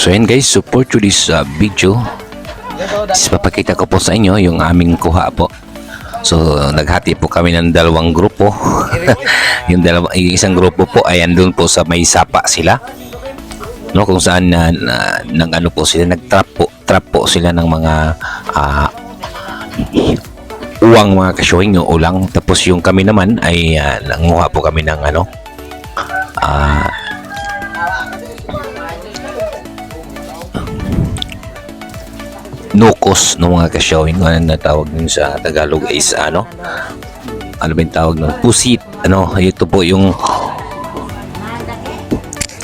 So yan guys, support to this uh, video. Is papakita ko po sa inyo yung aming kuha po. So naghati po kami ng dalawang grupo. yung dalawa yung isang grupo po ay andun po sa may sapa sila. No, kung saan na, na ng ano po sila nagtrap po, trap po sila ng mga ah, uwang mga kasyowing yung ulang tapos yung kami naman ay uh, nanguha po kami ng ano ah nukos ng mga kasyawin kung ano na tawag nun sa Tagalog is ano? Ano ba yung tawag nun? Pusit. Ano ito po yung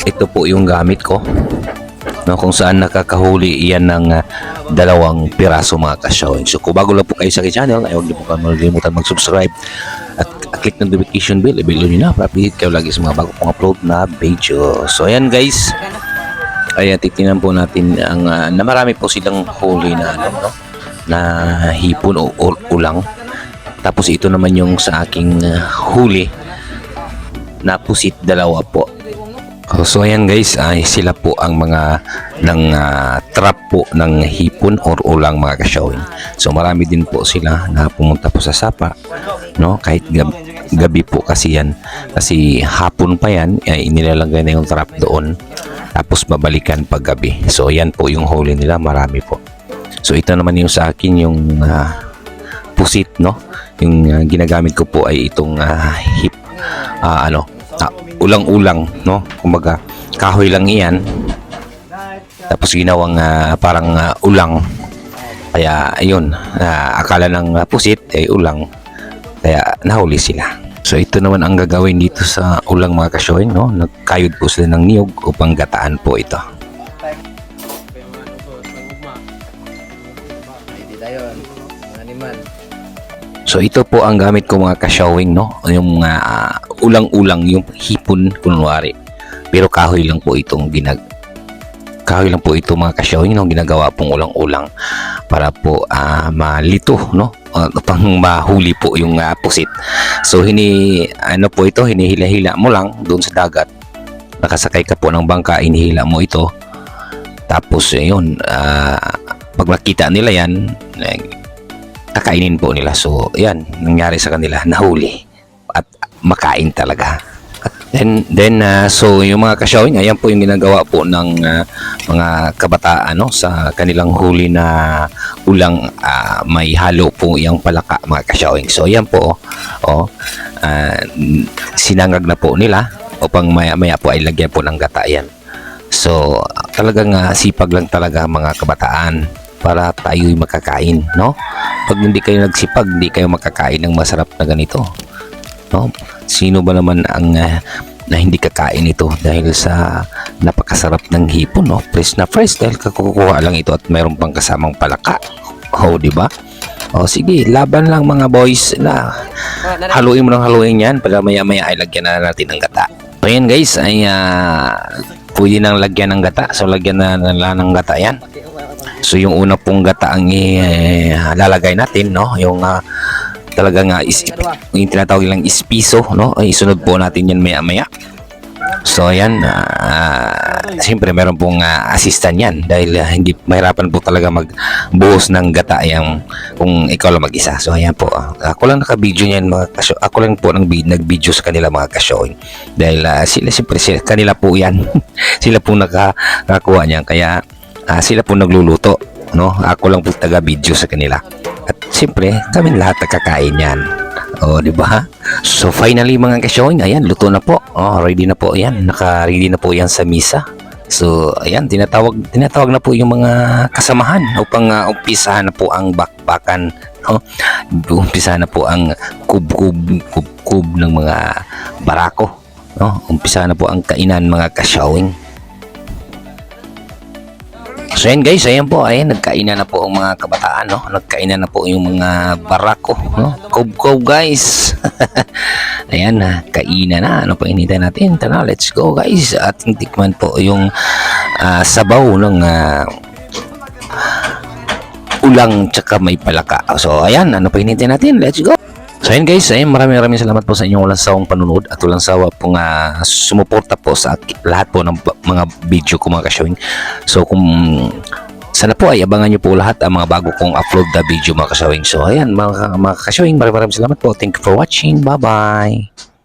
ito po yung gamit ko. No, kung saan nakakahuli iyan ng ah, dalawang piraso mga kasyawin. So kung bago lang po kayo sa aking channel ay huwag niyo po kalimutan mag-subscribe at click ng notification bell. I-bell nyo na para update kayo lagi sa mga bago pong upload na video. So ayan guys Ayan, titingnan po natin ang ah, na marami po silang huli na ano, no? na hipon o, ulang. Tapos ito naman yung sa aking ah, huli na pusit dalawa po. Oh, So ayan guys, ay sila po ang mga ng ah, trap po ng hipon or ulang mga kasyawin. So marami din po sila na pumunta po sa sapa, no? Kahit gab- gabi po kasi yan. Kasi hapon pa yan, ay inilalagay na yung trap doon. Tapos babalikan pag gabi. So yan po yung huli nila, marami po. So ito naman yung sa akin yung ah, pusit, no? Yung ah, ginagamit ko po ay itong ah, hip ah, ano, ah, ulang-ulang, no? Kumbaga, kahoy lang iyan. Tapos ginawang ah, parang ah, ulang. Kaya ayun, ah, akala ng pusit ay ulang. Kaya nahuli sila. So ito naman ang gagawin dito sa ulang mga kasyoin, no? Nagkayod po sila ng niyog upang gataan po ito. So ito po ang gamit ko mga kasyawing no, yung ah, ulang-ulang yung hipon kunwari. Pero kahoy lang po itong ginag kahoy lang po ito mga kasyawing no, ginagawa pong ulang-ulang para po ah, malito no, Ah, pang mahuli po yung ah, pusit. So hini ano po ito, hinihila-hila mo lang doon sa dagat. Nakasakay ka po ng bangka, inihila mo ito. Tapos ayun, ah, pag makita nila yan, eh, kakainin po nila. So, yan, nangyari sa kanila, nahuli at makain talaga. At then, uh, so yung mga kasyawing, ayan po yung ginagawa po ng uh, mga kabataan no, sa kanilang huli na ulang uh, may halo po yung palaka mga kasyawing. So, ayan po, oh, uh, sinangag na po nila upang maya-maya po ay lagyan po ng gata yan. So, talagang uh, sipag lang talaga mga kabataan para tayo'y makakain, no? Pag hindi kayo nagsipag, hindi kayo makakain ng masarap na ganito. No? Sino ba naman ang ah, na hindi kakain ito dahil sa napakasarap ng hipon, no? Fresh na fresh dahil kakukuha lang ito at mayroon pang kasamang palaka. Oh, di ba? Oh, sige, laban lang mga boys na haluin mo ng haluin yan para maya-maya ay lagyan na natin ng gata. So yan guys, ay ah, pwede nang lagyan ng gata. So lagyan na nila ng gata yan. So yung una pong gata ang ilalagay natin, no? Yung ah, talaga nga is, yung tinatawag lang is piso, no? Ay, isunod po natin yan maya-maya. So ayan, ah, siyempre meron pong ah, assistant yan dahil ah, hindi mahirapan po talaga magbuhos ng gata yung kung ikaw lang mag-isa. So ayan po, ah, ako lang naka-video niyan mga kasyo, ako lang po nang nag-video sa kanila mga kasyoin dahil ah, sila siyempre sila, kanila po yan. sila po naka, nakakuha niyan kaya ah, sila po nagluluto, no? Ako lang po taga-video sa kanila. Siyempre, kami lahat nakakain yan. Oh, di ba? So finally mga kasyawing, ayan, luto na po. Oh, ready na po 'yan. Naka-ready na po 'yan sa misa. So, ayan, tinatawag tinatawag na po yung mga kasamahan upang uh, umpisahan na po ang bakbakan, no? Umpisahan na po ang kub-kub kub-kub ng mga barako, no? Umpisahan na po ang kainan mga kasyawing. So yan guys, ayan po, ayan, nagkainan na po ang mga kabataan, no? Nagkainan na po yung mga barako, no? Kob-kob guys. ayan na, kainan na. Ano pa inintay natin? Tara, let's go guys. Ating tikman po yung ah, sabaw ng ah, ulang tsaka may palaka. So ayan, ano pa inintay natin? Let's go. So ayun guys, ayun, maraming maraming salamat po sa inyong walang sawang panunod at walang sawa pong uh, sumuporta po sa lahat po ng mga video ko mga kashowing. So kung sana po ay abangan nyo po lahat ang mga bago kong upload na video mga kashowing. So ayan mga, mga kashowing, maraming maraming salamat po. Thank you for watching. Bye-bye.